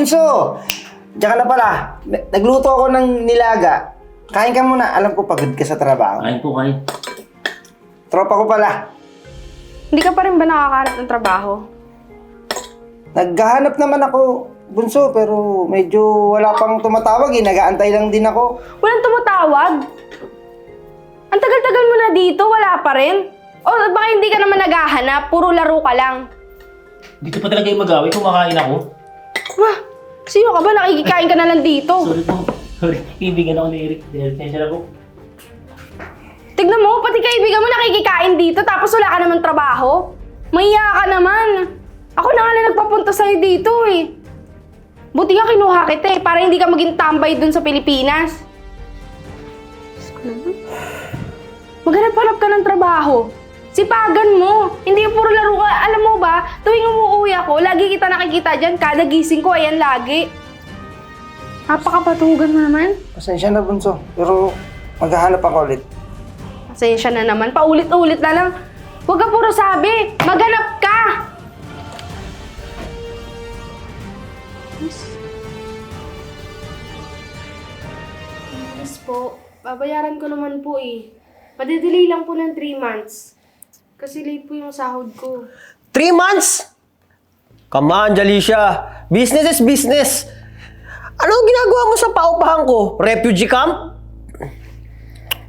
Bunso! Diyan ka na pala. Nagluto ako ng nilaga. Kain ka muna. Alam ko pagod ka sa trabaho. Kain po kain. Tropa ko pala. Hindi ka pa rin ba nakakahanap ng trabaho? Naghahanap naman ako, Bunso, pero medyo wala pang tumatawag eh. Nagaantay lang din ako. Walang tumatawag? Ang tagal-tagal mo na dito, wala pa rin? O baka hindi ka naman naghahanap, puro laro ka lang. Dito pa talaga yung mag-away, kumakain ako. Wah, sino ka ba? Nakikikain ka na lang dito. Sorry po. Sorry, kaibigan ako ni Eric. Tensya na po. Tignan mo, pati kaibigan mo nakikikain dito tapos wala ka naman trabaho. Mahiya ka naman. Ako na nga lang nagpapunta sa'yo dito eh. Buti nga kinuha kita eh, para hindi ka maging tambay dun sa Pilipinas. Maghanap-hanap ka ng trabaho. Sipagan mo. Hindi yung puro laro ka. Alam mo ba, tuwing umuwi ako, lagi kita nakikita dyan. Kada gising ko, ayan lagi. Napakapatugan mo naman. Pasensya na, Bunso. Pero maghahanap ako ulit. Pasensya na naman. Paulit-ulit na lang. Huwag ka puro sabi. Maganap ka! Yes po. Babayaran ko naman po eh. Madidelay lang po ng 3 months. Kasi late po yung sahod ko. Three months? Come on, Jalicia. Business is business. Ano ginagawa mo sa paupahan ko? Refugee camp?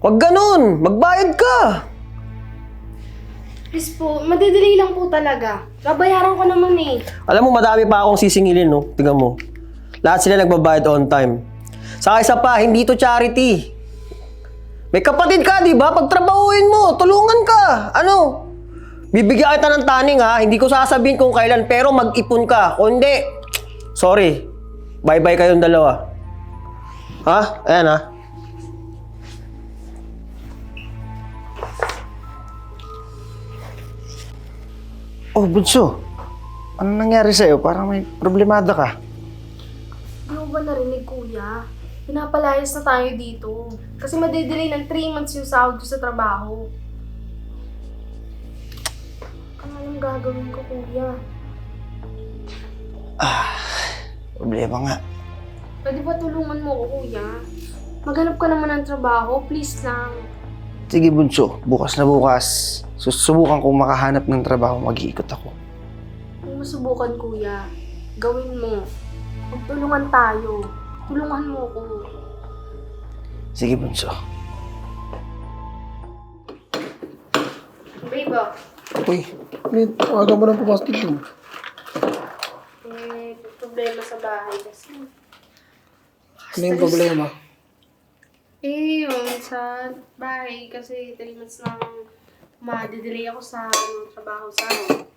Huwag ganun. Magbayad ka. Please po, madidelay lang po talaga. Babayaran ko naman eh. Alam mo, madami pa akong sisingilin, no? Tingnan mo. Lahat sila nagbabayad on time. Sa isa pa, hindi to charity. May kapatid ka, di ba? Pagtrabahuin mo, tulungan ka. Ano? Bibigyan kita ng taning, ha? Hindi ko sasabihin kung kailan, pero mag-ipon ka. Kung hindi, sorry. Bye-bye kayong dalawa. Ha? Ayan, ha? Oh, Bunso. Ano nangyari sa'yo? Parang may problemado ka. Mo ba narinig, kuya? Pinapalayas na tayo dito. Kasi madidelay ng 3 months yung sahod ko sa trabaho. Gagawin ko, kuya? Problema nga. Pwede ba tulungan mo ko, kuya? Maghanap ka naman ng trabaho, please lang. Sige, Bunso. Bukas na bukas. Susubukan kong makahanap ng trabaho. Mag-iikot ako. Kung masubukan, kuya, gawin mo. Magtulungan tayo. Tulungan mo ko. Sige, Bunso. Babe, ah. Uy, may aga mo nang pumasok dito. Eh, problema sa bahay kasi. Ano yung problema? Eh, yun, sa bahay kasi 3 months nang ma-delay ako sa ano, trabaho sa ano.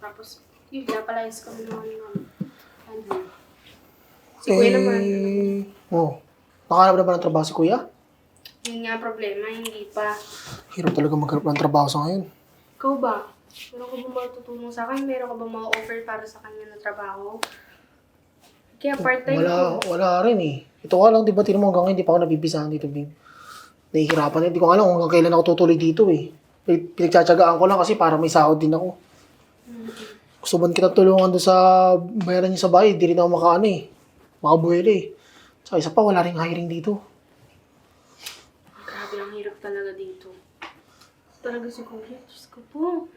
Tapos, yun, pinapalayas kami naman ng ano. Si Kuya naman, Eh, oh, nakahanap na ba ng trabaho si Kuya? yun nga ang problema, hindi pa. Hirap talaga maghanap ng trabaho sa ngayon. Ikaw ba? Meron ka ba matutulong sa akin? Meron ka ba ma-offer para sa kanya na trabaho? Kaya part-time Wala, ko. wala rin eh. Ito ka lang, di ba, tinan mo hanggang ngayon, di pa ako nabibisahan dito, babe. Nahihirapan eh. Di ko alam kung hanggang kailan ako tutuloy dito eh. Pin- Pinagtsatsagaan ko lang kasi para may sahod din ako. Gusto ba kita tulungan doon sa bayaran niyo sa bahay? Di rin ako makaano eh. Makabuhili eh. Sa isa pa, wala rin hiring dito. Grabe, ang hirap talaga dito. Talaga si Kuya, Diyos ko po.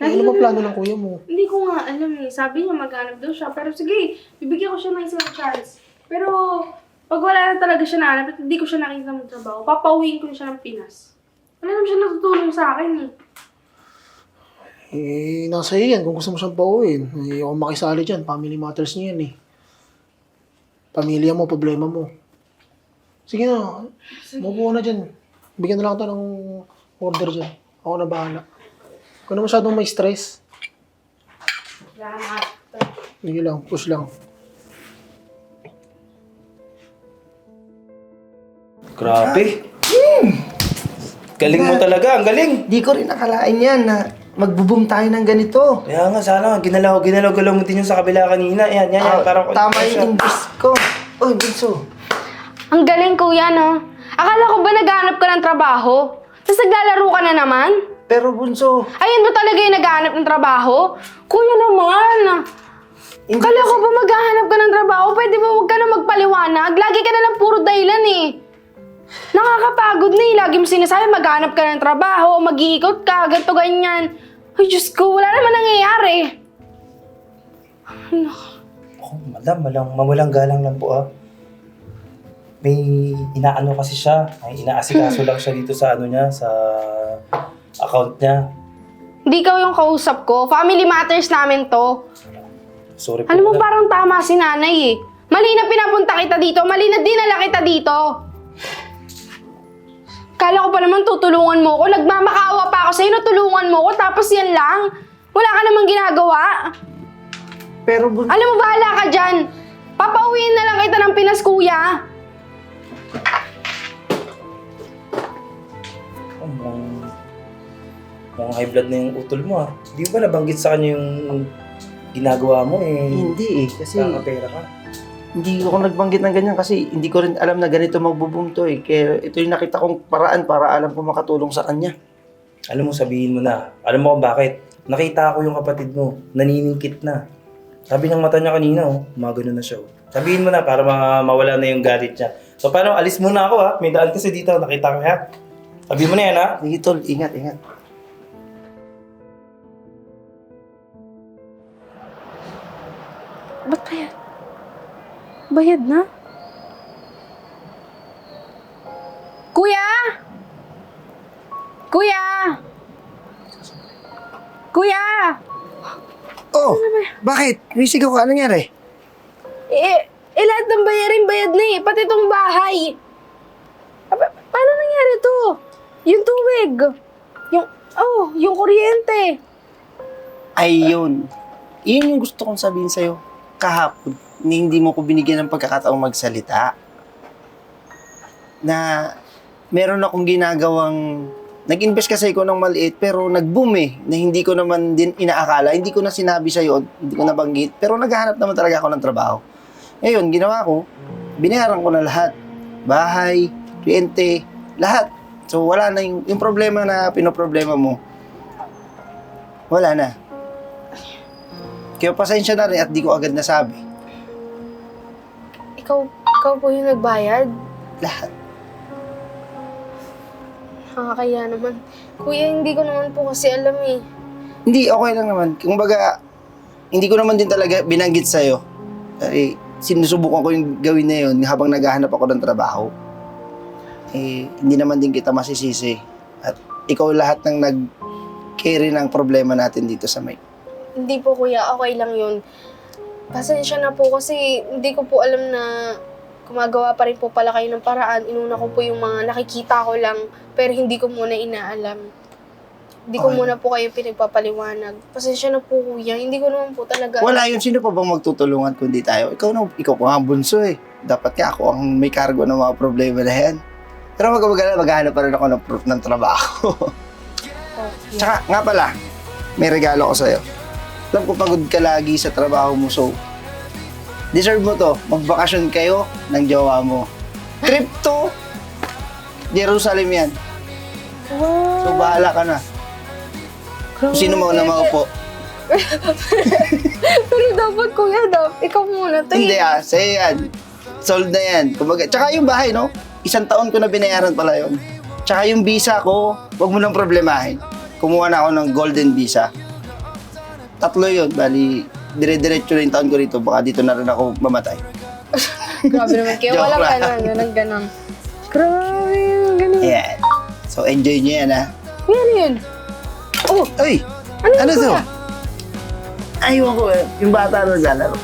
Eh, ano ba plano ng kuya mo? Hindi ko nga alam eh. Sabi niya maghanap daw siya. Pero sige, bibigyan ko siya ng isang chance. Pero pag wala na talaga siya nahanap at hindi ko siya nakita ng trabaho, papauwiin ko na siya ng Pinas. Wala naman siya natutulong sa akin eh. Eh, nasa iyo yan kung gusto mo siyang pauwiin. Eh, ako makisali dyan. Family matters niya yan eh. Pamilya mo, problema mo. Sige na, mabuo na dyan. Bigyan na lang kita ng order dyan. Ako na bahala. Kung na masyadong may stress, Salamat. sige lang, push lang. Grabe. Galing mo talaga, ang galing. Di ko rin nakalain yan na magbo-boom tayo ng ganito. Kaya nga, sana, ginalaw, ginalaw, galaw mo din yung sa kabila kanina. Yan, yan, yan. Ah, Parang tama yung invest ko. Oh, Bunso. Ang galing kuya no. Akala ko ba naghahanap ka ng trabaho? Tapos naglalaro ka na naman? Pero Bunso, Ayun ba talaga yung naghahanap ng trabaho? Kuya naman. hindi Akala ko ba maghahanap ka ng trabaho? maliwanag. Lagi ka na lang puro dahilan eh. Nakakapagod na eh. Lagi mo sinasabi maghanap ka ng trabaho, mag-iikot ka, ganito ganyan. Ay, Diyos ko, wala naman nangyayari. Oh, madam, malang, mawalang galang lang po ah. May inaano kasi siya. May inaasikaso lang siya dito sa ano niya, sa account niya. Hindi ikaw yung kausap ko. Family matters namin to. Sorry po. Alam mo, madam. parang tama si nanay eh. Mali na pinapunta kita dito, mali na dinala kita dito. Kala ko pa naman tutulungan mo ko. Nagmamakaawa pa ako sa'yo, natulungan mo ko, tapos yan lang. Wala ka namang ginagawa. Pero bun- Alam mo, bahala ka dyan. Papauwiin na lang kita ng Pinas, kuya. Mukhang high blood na yung utol mo ah. Di ba nabanggit sa kanya yung ginagawa mo eh? hindi eh. Kasi Kakapera ka. hindi ako nagbanggit ng ganyan kasi hindi ko rin alam na ganito magbo-boom to eh. Kaya ito yung nakita kong paraan para alam ko makatulong sa kanya. Alam mo, sabihin mo na. Alam mo kung bakit? Nakita ko yung kapatid mo. Naniningkit na. Sabi ng mata niya kanina, oh, gumagano na siya. Oh. Sabihin mo na para ma- mawala na yung galit niya. So, paano? Alis muna ako, ha? May daan kasi dito. Nakita ko, ha? Sabihin mo na yan, ha? Sige tol, ingat, ingat. Ba't bayad? Bayad na? Kuya! Kuya! Kuya! Oh, bakit? May sigaw ka. Anong nangyari? Eh, eh lahat ng bayarin bayad na eh. Pati tong bahay. Ah, pa- paano nangyari to? Yung tubig. Yung, oh, yung kuryente. Ayun. Iyon yung gusto kong sabihin sa'yo kahapon. Ni hindi mo ko binigyan ng pagkakataong magsalita. Na meron akong ginagawang nag-invest kasi ako ng maliit pero nag-boom eh na hindi ko naman din inaakala, hindi ko na sinabi sa hindi ko nabanggit pero naghahanap naman talaga ako ng trabaho. Ngayon, ginawa ko, binayaran ko na lahat. Bahay, kliyente, lahat. So wala na yung, yung problema na pinoproblema mo. Wala na. Kaya pasensya na rin at di ko agad nasabi. Ikaw, ikaw po yung nagbayad? Lahat. Nakakaya naman. Kuya, hindi ko naman po kasi alam eh. Hindi, okay lang naman. Kumbaga, hindi ko naman din talaga binanggit sa'yo. Eh, sinusubukan ko yung gawin na yun habang naghahanap ako ng trabaho. Eh, hindi naman din kita masisisi. At ikaw lahat ng nag-carry ng problema natin dito sa may. Hindi po kuya, okay lang yun. Pasensya na po kasi hindi ko po alam na gumagawa pa rin po pala kayo ng paraan. Inuna ko po yung mga nakikita ko lang, pero hindi ko muna inaalam. Hindi ko Okay. muna po kayo pinagpapaliwanag. Pasensya na po kuya, hindi ko naman po talaga... Wala yun. Sino pa bang magtutulungan kundi tayo? Ikaw na, ikaw pa nga ang bunso eh. Dapat nga ako ang may cargo ng mga problema na yan. Pero wag ka magala, maghahanap pa rin ako ng proof ng trabaho. Tsaka, nga pala, may regalo ko sa'yo. Alam ko pagod ka lagi sa trabaho mo, so deserve mo to. Magbakasyon kayo ng jowa mo. Trip to Jerusalem yan. So, bahala ka na. Kung sino mo na maupo. Pero dapat kuya, dapat ikaw muna to Hindi eh. ah, sa'yo yan. Sold na yan. Kumbaga, tsaka yung bahay, no? Isang taon ko na binayaran pala yun. Tsaka yung visa ko, wag mo nang problemahin. Kumuha na ako ng golden visa. Tatlo yun, bali, dire-diretso na yung taon ko rito. Baka dito na rin ako mamatay. Grabe naman kayo, Joke walang lang. ganon, walang ganon. Grabe, ganon. Ayan. So, enjoy nyo yan, ha? Kuya, ano yun? Oh, Uy! ano, Ano yun, to? Aywan ko eh. Yung bata na naglalaro.